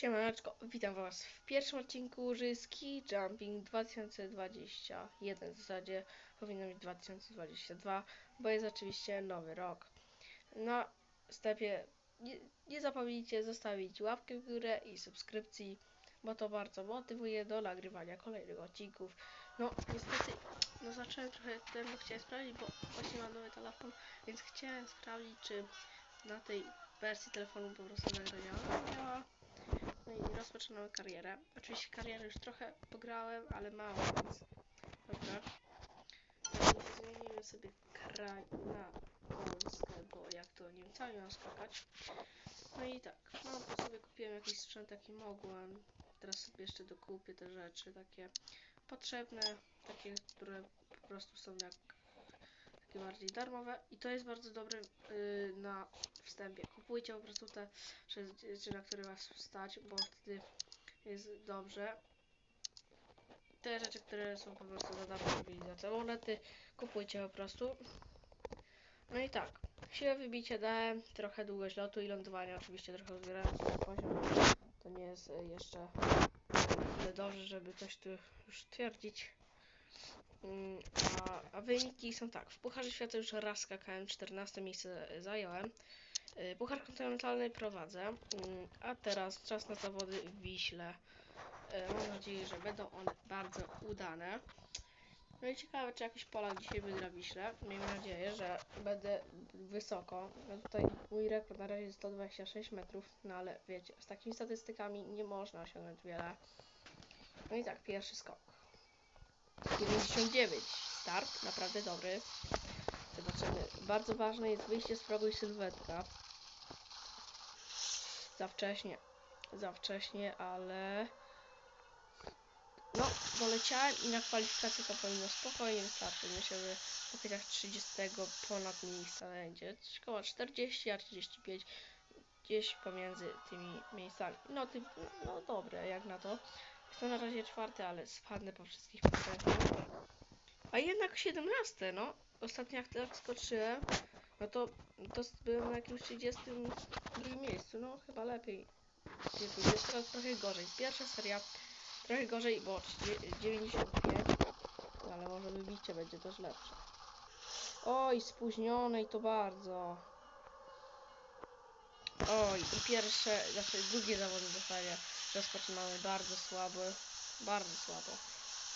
Siemaneczko, witam was w pierwszym odcinku Ski Jumping 2021 w zasadzie powinno być 2022, bo jest oczywiście nowy rok. Na wstępie nie, nie zapomnijcie zostawić łapkę w górę i subskrypcji, bo to bardzo motywuje do nagrywania kolejnych odcinków. No niestety, no zacząłem trochę ten, bo chciałem sprawdzić, bo właśnie mam nowy telefon, więc chciałem sprawdzić, czy na tej wersji telefonu po prostu nagrania działa. No i rozpoczynamy karierę. Oczywiście karierę już trochę pograłem, ale mało, więc dobra. Zmienimy sobie kraj na Polskę, bo jak to Niemcami mam skakać. No i tak, no po sobie kupiłem jakiś sprzęt, taki mogłem. Teraz sobie jeszcze dokupię te rzeczy takie potrzebne, takie, które po prostu są jak bardziej darmowe i to jest bardzo dobre yy, na wstępie. Kupujcie po prostu te rzeczy, na które was stać, bo wtedy jest dobrze. Te rzeczy, które są po prostu za darmo robili za te monety, kupujcie po prostu. No i tak, siłę wybicia dałem, trochę długość lotu i lądowania, oczywiście trochę zbierałem poziom. To nie jest y, jeszcze tyle dobrze, żeby coś tu już twierdzić. Mm, A, a wyniki są tak. W Pucharze Świata już raz skakałem, 14 miejsce zająłem. Y, Puchar kontynentalny prowadzę, mm, a teraz czas na zawody w Wiśle. Y, Mam nadzieję, że będą one bardzo udane. No i ciekawe, czy jakiś Polak dzisiaj wygra Wiśle. Miejmy nadzieję, że będę wysoko. No tutaj mój rekord na razie jest 126 metrów, no ale wiecie, z takimi statystykami nie można osiągnąć wiele. No i tak, pierwszy skok. 99. Start, naprawdę dobry. Zobaczymy. Bardzo ważne jest wyjście z progu i sylwetka. Za wcześnie. Za wcześnie, ale... No, doleciałem i na kwalifikację to powinno spokojnie wystarczyć. Myślę, że po chwilach 30 ponad miejsca będzie. Szkoła 40, a 35 gdzieś pomiędzy tymi miejscami. No, ty, no dobre, jak na to. Jestem na razie czwarty, ale spadnę po wszystkich procentach. A jednak 17, no. Ostatnio jak tak skoczyłem, no to, to byłem na jakimś 32 miejscu. No, chyba lepiej. Jest, teraz trochę gorzej. Pierwsza seria trochę gorzej, bo 95, no, ale może wybicie będzie też lepsze. Oj, spóźnione i to bardzo. Oj, i pierwsze, znaczy drugie zawody zasadzie rozpoczynamy bardzo słabo, bardzo słabo.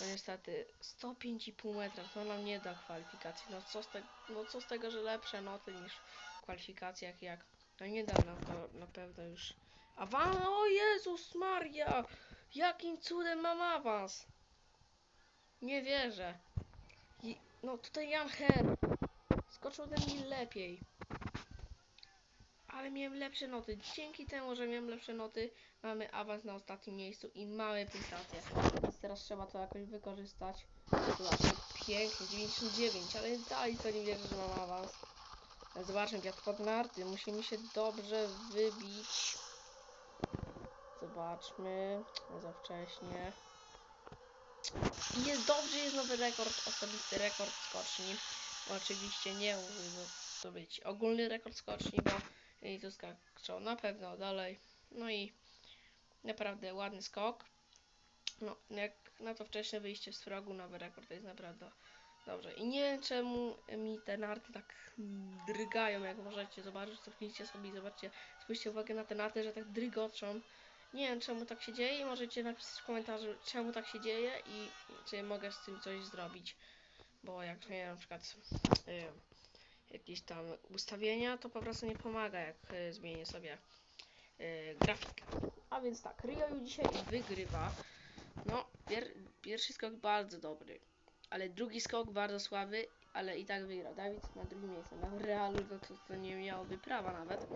No niestety 105,5 metra to nam nie da kwalifikacji. No co, z te, no co z tego, że lepsze noty niż w kwalifikacjach jak. No nie da nam to na pewno już. Awans! O Jezus Maria! Jakim cudem mam awans? Nie wierzę. I, no tutaj Jan Her skoczył ode mnie lepiej. Ale miałem lepsze noty. Dzięki temu, że miałem lepsze noty, mamy awans na ostatnim miejscu i mamy punktację. Więc teraz trzeba to jakoś wykorzystać. Zobaczcie, pięknie, 99, ale dalej to nie wierzę, że mam awans. Zobaczmy, jak pod narty. Musimy się dobrze wybić. Zobaczmy. Za wcześnie. I jest dobrze, jest nowy rekord, osobisty rekord skoczni. Oczywiście nie mógłby to być ogólny rekord skoczni, bo i tu skaczą na pewno dalej. No i naprawdę ładny skok. No, jak na to wcześniej wyjście z progu, nowy rekord to jest naprawdę dobrze. I nie wiem czemu mi te narty tak drgają, jak możecie zobaczyć, cofnijcie sobie i zobaczcie, spójrzcie uwagę na te narty, że tak drygoczą. Nie wiem czemu tak się dzieje i możecie napisać w komentarzu, czemu tak się dzieje i czy mogę z tym coś zrobić. Bo jak nie na przykład y, jakieś tam ustawienia, to po prostu nie pomaga, jak y, zmienię sobie y, grafikę. A więc tak, Ryoyu dzisiaj wygrywa. No, pier pierwszy skok bardzo dobry, ale drugi skok bardzo słaby, ale i tak wygrał. Dawid na drugim miejscu. Na Realu to, to, to nie miałoby prawa nawet.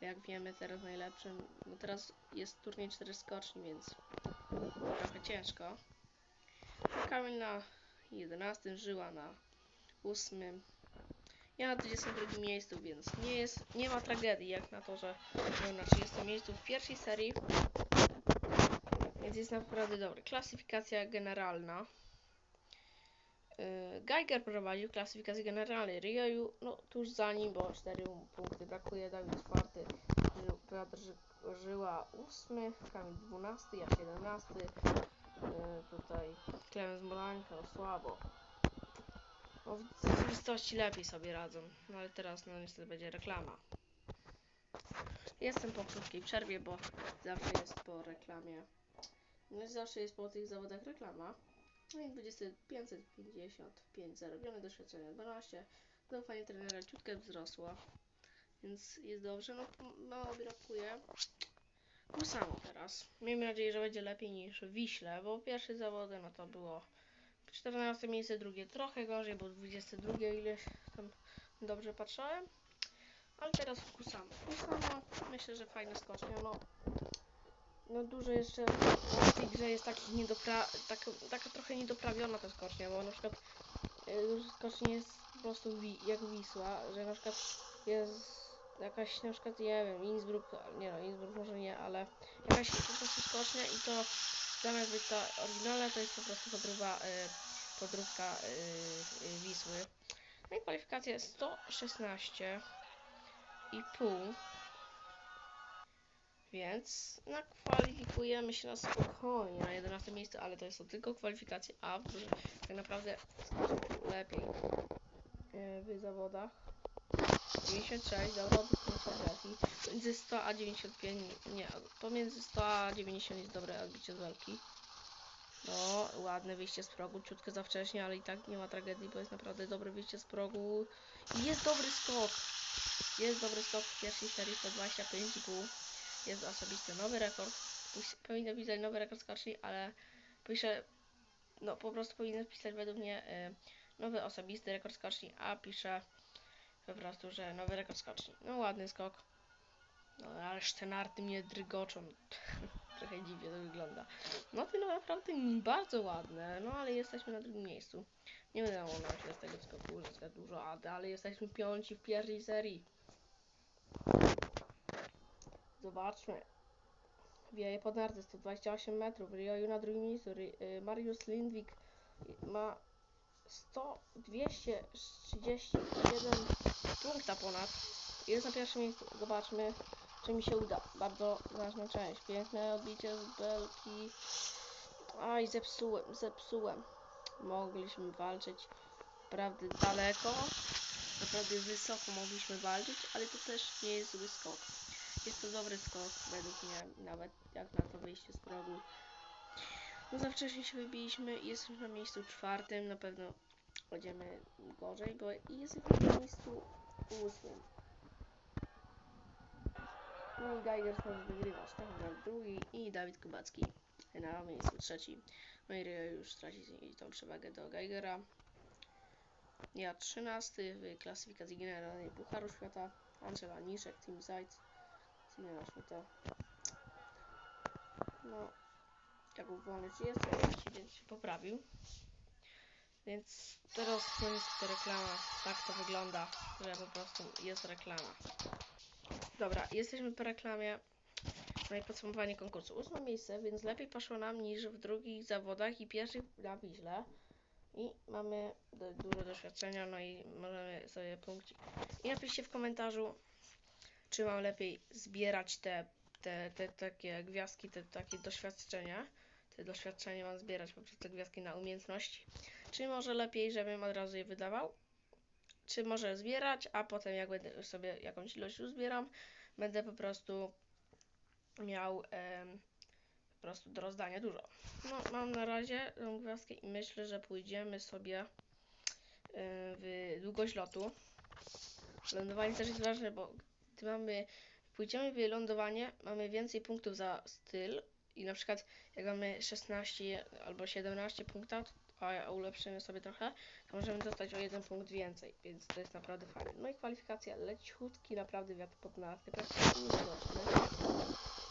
Jak wiemy, teraz najlepszym, no teraz jest turniej 4 skoczni, więc trochę ciężko. Kamil na 11, Żyła na 8. Ja na 22 miejscu, więc nie jest, nie ma tragedii jak na to, że byłem na 30 miejscu w pierwszej serii. Więc jest naprawdę dobry. Klasyfikacja generalna. Yy, Geiger prowadził klasyfikację generalnej. Ryoyu, no tuż za nim, bo 4 punkty brakuje. Dawid czwarty, Wiktoria drżyła 8, Kamil 12, ja 17. Yy, tutaj Klemens Morańka, no słabo. No, w rzeczywistości lepiej sobie radzą, no ale teraz no niestety będzie reklama. Jestem po krótkiej przerwie, bo zawsze jest po reklamie. No i zawsze jest po tych zawodach reklama. No i 20, 555 zarobione, doświadczenia 12. Zaufanie trenera ciutkę wzrosło, więc jest dobrze. No mało brakuje. Tu samo teraz. Miejmy nadzieję, że będzie lepiej niż w Wiśle, bo pierwsze zawody no to było 14 miejsce, drugie trochę gorzej, bo 22 ileś tam dobrze patrzałem. Ale teraz w Kusamo. Kusamo myślę, że fajne skocznie. No, no dużo jeszcze w tej grze jest takich niedopra... taka, taka trochę niedoprawiona ta skocznia, bo na przykład y, dużo jest po prostu wi jak Wisła, że na przykład jest jakaś na przykład, nie wiem, Innsbruck, nie no, Innsbruck może nie, ale jakaś po prostu skocznia i to zamiast być ta oryginalna, to jest po prostu podróba, y, podróbka y, y, Wisły. No i kwalifikacja jest 116 i pół. Więc nakwalifikujemy się na spokojnie na 11 miejsce, ale to jest to tylko kwalifikacje, a drużynie tak naprawdę lepiej yy, w zawodach. 96, dobra, odbicie z walki. Między 100 a 95, nie, pomiędzy 100 a 90 jest dobre odbicie z walki. No, ładne wyjście z progu, ciutkę za wcześnie, ale i tak nie ma tragedii, bo jest naprawdę dobre wyjście z progu. I jest dobry skok. Jest dobry skok w pierwszej serii 125,5. Jest osobisty nowy rekord. Powinno pisać nowy rekord skoczni, ale pisze, no po prostu powinno pisać według mnie y, nowy osobisty rekord skoczni, a pisze po prostu, że nowy rekord skoczni. No ładny skok. No ależ te narty mnie drygoczą. Trochę dziwnie to wygląda. No to no naprawdę bardzo ładne, no ale jesteśmy na drugim miejscu. Nie udało nam się z tego skoku uzyskać dużo, a dalej jesteśmy piąci w pierwszej serii. Zobaczmy. Wieje pod narty 128 metrów. Rioju na drugim miejscu. Y, Mariusz Lindwik ma 100, 231 punkta ponad. Jest na pierwszym miejscu. Zobaczmy, czy mi się uda. Bardzo ważna część. Piękne odbicie z belki. Aj, zepsułem, zepsułem. Mogliśmy walczyć naprawdę daleko. Naprawdę wysoko mogliśmy walczyć, ale to też nie jest zły skok. Jest to dobry skok, według mnie, nawet jak na to wyjście z progu. No za wcześnie się wybiliśmy i jesteśmy na miejscu czwartym, na pewno będziemy gorzej, bo jesteśmy na miejscu ósmym. I Geiger znowu wygrywa, Stefan drugi i Dawid Kubacki na miejscu trzecim. No i Rio już traci tą przewagę do Geigera. Ja 13 w klasyfikacji generalnej Pucharu Świata. Angela Niszek, Team Zajc. Zmiana Świata. No, Jakub Wolny 30, więc się poprawił. Więc teraz no niestety reklama. Tak to wygląda, że po prostu jest reklama. Dobra, jesteśmy po reklamie. No i podsumowanie konkursu. Ósme miejsce, więc lepiej poszło nam niż w drugich zawodach i pierwszych na Wiśle. I mamy do, dużo doświadczenia, no i możemy sobie punkcik. I napiszcie w komentarzu, czy mam lepiej zbierać te, te, te takie gwiazdki, te takie doświadczenia. Te doświadczenia mam zbierać poprzez te gwiazdki na umiejętności. Czy może lepiej, żebym od razu je wydawał? Czy może zbierać, a potem jak będę sobie jakąś ilość uzbieram, będę po prostu miał em, po prostu do rozdania dużo. No, mam na razie tą gwiazdkę i myślę, że pójdziemy sobie em, w długość lotu. Lądowanie też jest ważne, bo gdy mamy, pójdziemy w lądowanie, mamy więcej punktów za styl i na przykład jak mamy 16 albo 17 punktów, a ulepszymy sobie trochę, to możemy dostać o jeden punkt więcej, więc to jest naprawdę fajne. No i kwalifikacja leciutki, naprawdę wiatr pod narty, praktycznie niewidoczny.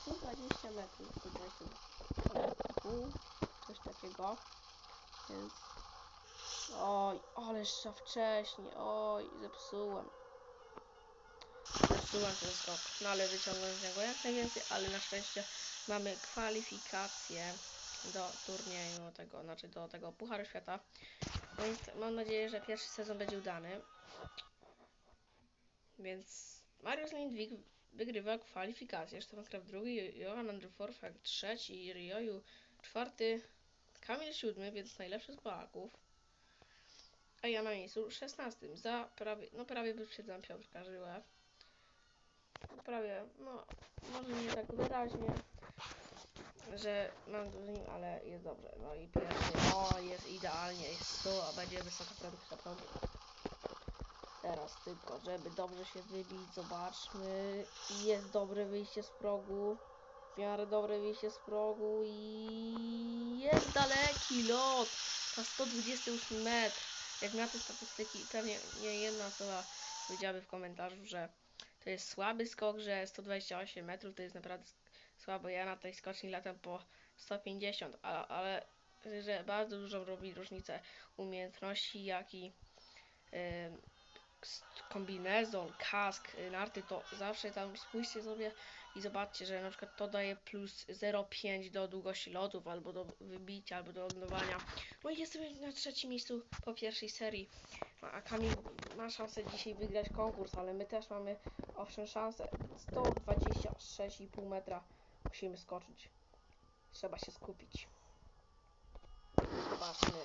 120 metrów, 120 pół, coś takiego, więc oj, ależ za wcześnie, oj, zepsułem. Zepsułem ten skok, no ale wyciągnąłem z niego jak najwięcej, ale na szczęście mamy kwalifikację do turnieju tego, znaczy do tego Pucharu Świata. Więc mam nadzieję, że pierwszy sezon będzie udany. Więc Mariusz Lindwik wygrywa kwalifikacje. Stefan drugi, Johan Andrew trzeci, Rioju czwarty, Kamil siódmy, więc najlepszy z Polaków. A ja na miejscu 16 za prawie, no prawie wyprzedzam Piotrka Żyłę. Prawie, no może nie tak wyraźnie, że mam z nim, ale jest dobrze. No i pierwszy, o jest idealnie, jest tu, a będzie wysoka produkcja prądu. Teraz tylko, żeby dobrze się wybić, zobaczmy. Jest dobre wyjście z progu. W miarę dobre wyjście z progu i jest daleki lot na 128 metr. Jak na te statystyki, pewnie nie jedna osoba powiedziałaby w komentarzu, że to jest słaby skok, że 128 metrów to jest naprawdę słabo. Ja na tej skoczni latam po 150, ale, ale że bardzo dużo robi różnicę umiejętności, jak i kombinezon, kask, y, narty, to zawsze tam spójrzcie sobie i zobaczcie, że na przykład to daje plus 0,5 do długości lotów, albo do wybicia, albo do lądowania. No i jestem na trzecim miejscu po pierwszej serii. No, a Kamil ma szansę dzisiaj wygrać konkurs, ale my też mamy owszem szansę. 126,5 metra musimy skoczyć. Trzeba się skupić. Zobaczmy.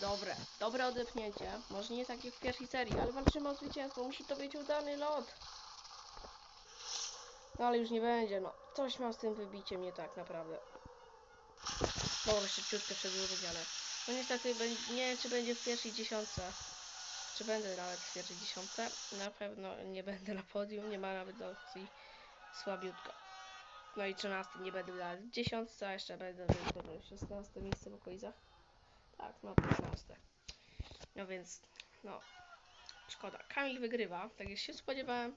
Dobre, dobre odepchnięcie. Może nie tak jak w pierwszej serii, ale walczymy o zwycięstwo. Musi to być udany lot. No ale już nie będzie, no. Coś mam z tym wybiciem nie tak naprawdę. Mogę jeszcze ciutkę przedłużyć, ale... No niestety, nie wiem czy będzie w pierwszej dziesiątce. Czy będę nawet w pierwszej dziesiątce. Na pewno nie będę na podium, nie ma nawet opcji. Słabiutko. No i 13 nie będę w dziesiątce, a jeszcze będę dobre 16 miejsce w okolicach. Tak, no 15. No więc, no, szkoda. Kamil wygrywa, tak jak się spodziewałem.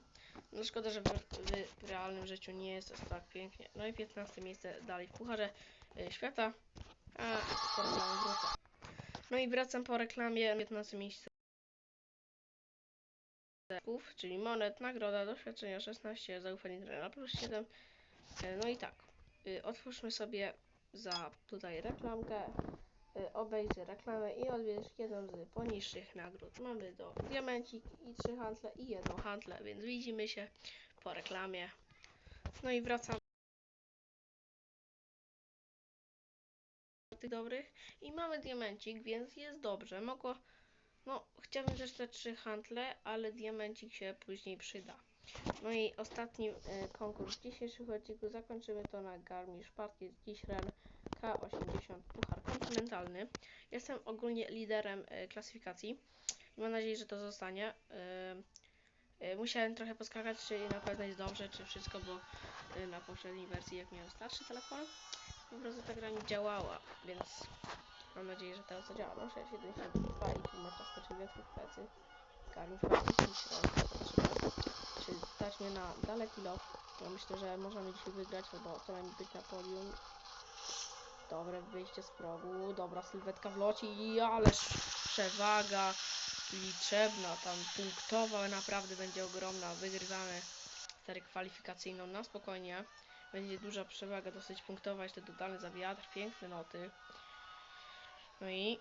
No szkoda, że w, w, w realnym życiu nie jest aż tak pięknie. No i 15 miejsce dalej w Pucharze y, Świata, a po reklamie. No i wracam po reklamie, 15 miejsce. Czyli monet, nagroda, doświadczenia 16, zaufanie trenera plus 7. E, No i tak, y, otwórzmy sobie za tutaj reklamkę, y, obejrzyj reklamę i odbierz jedną z poniższych nagród. Mamy do diamencik i trzy handle i jedną handlę, więc widzimy się po reklamie. No i wracam do tych dobrych i mamy diamencik, więc jest dobrze. Mogło, no chciałbym też te trzy handle, ale diamencik się później przyda. No i ostatni e, konkurs w dzisiejszym odcinku zakończymy to na Garmisch dziś Ren K80 Puchar Kontynentalny. Jestem ogólnie liderem e, klasyfikacji i mam nadzieję, że to zostanie. E, musiałem trochę poskakać, czy na pewno jest dobrze, czy wszystko, bo na poprzedniej wersji, jak miałem starszy telefon, po prostu ta gra nie działała, więc mam nadzieję, że teraz zadziała. No 672,5 metra skoczy wiatr w plecy. Garmisch K80 czy stać mnie na daleki lot. Myślę, że możemy dzisiaj wygrać, albo co najmniej być na podium. Dobre wyjście z progu, dobra sylwetka w locie i ależ przewaga liczebna, tam punktowa naprawdę będzie ogromna. Wygrywamy serię kwalifikacyjną na spokojnie. Będzie duża przewaga, dosyć punktowa, jeszcze dodany za wiatr, piękne noty. No i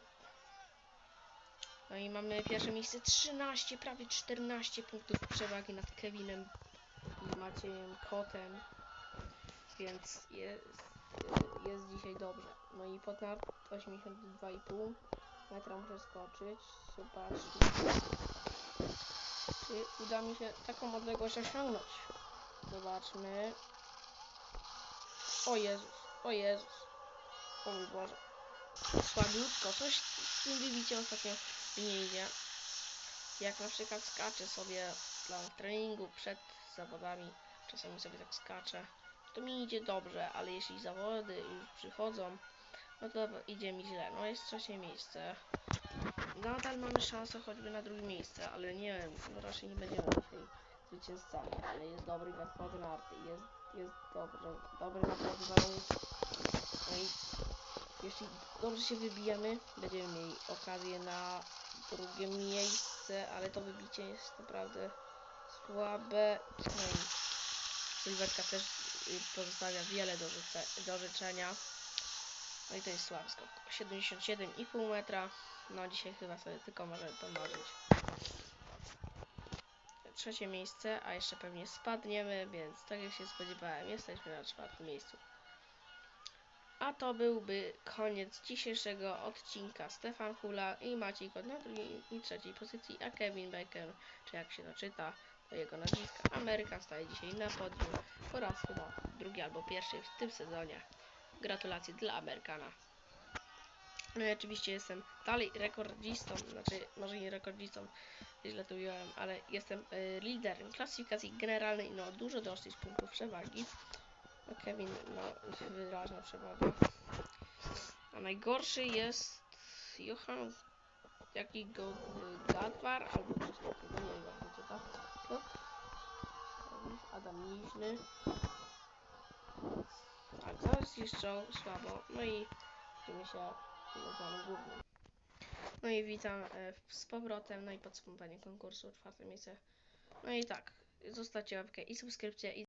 no i mamy pierwsze miejsce 13, prawie 14 punktów przewagi nad Kevinem i Maciejem Kotem. Więc jest, jest dzisiaj dobrze. No i pod nart 82,5 metra muszę skoczyć. Zobaczmy. Czy uda mi się taką odległość osiągnąć? Zobaczmy. O Jezus, o Jezus. O mój Boże. Słabiutko, coś z tym ostatnio nie idzie. Jak na przykład skaczę sobie dla treningu przed zawodami, czasami sobie tak skaczę, to mi idzie dobrze, ale jeśli zawody już przychodzą, no to idzie mi źle. No jest trzecie miejsce. Nadal mamy szansę choćby na drugie miejsce, ale nie wiem, no raczej nie będziemy dzisiaj zwycięzcami, ale jest dobry gospodarz narty, jest, jest dobrze, dobry naprawdę warunki. No i jeśli dobrze się wybijemy, będziemy mieli okazję na drugie miejsce, ale to wybicie jest naprawdę słabe. I Sylwetka też y, pozostawia wiele do, do życzenia. No i to jest słaby skok. 77,5 metra. No dzisiaj chyba sobie tylko może to marzyć. trzecie miejsce, a jeszcze pewnie spadniemy, więc tak jak się spodziewałem, jesteśmy na czwartym miejscu. A to byłby koniec dzisiejszego odcinka. Stefan Hula i Maciej Kot na drugiej i trzeciej pozycji, a Kevin Baker, czy jak się to czyta, to jego nazwiska. Amerykan staje dzisiaj na podium po raz chyba drugi albo pierwszy w tym sezonie. Gratulacje dla Amerykana. No i oczywiście jestem dalej rekordzistą, znaczy może nie rekordzistą, źle to ująłem, ale jestem y, liderem klasyfikacji generalnej, no dużo dosyć punktów przewagi. Kevin, no wyraźna przewaga. A najgorszy jest Johan jakiego y, Gadwar albo coś takiego, nie wiem jak czyta. To? Adam Niźny. Tak, zaraz jeszcze słabo. No i widzimy się na głównym. No i witam e, z powrotem, no i podsumowanie konkursu, czwarte miejsce. No i tak, zostawcie łapkę i subskrypcję i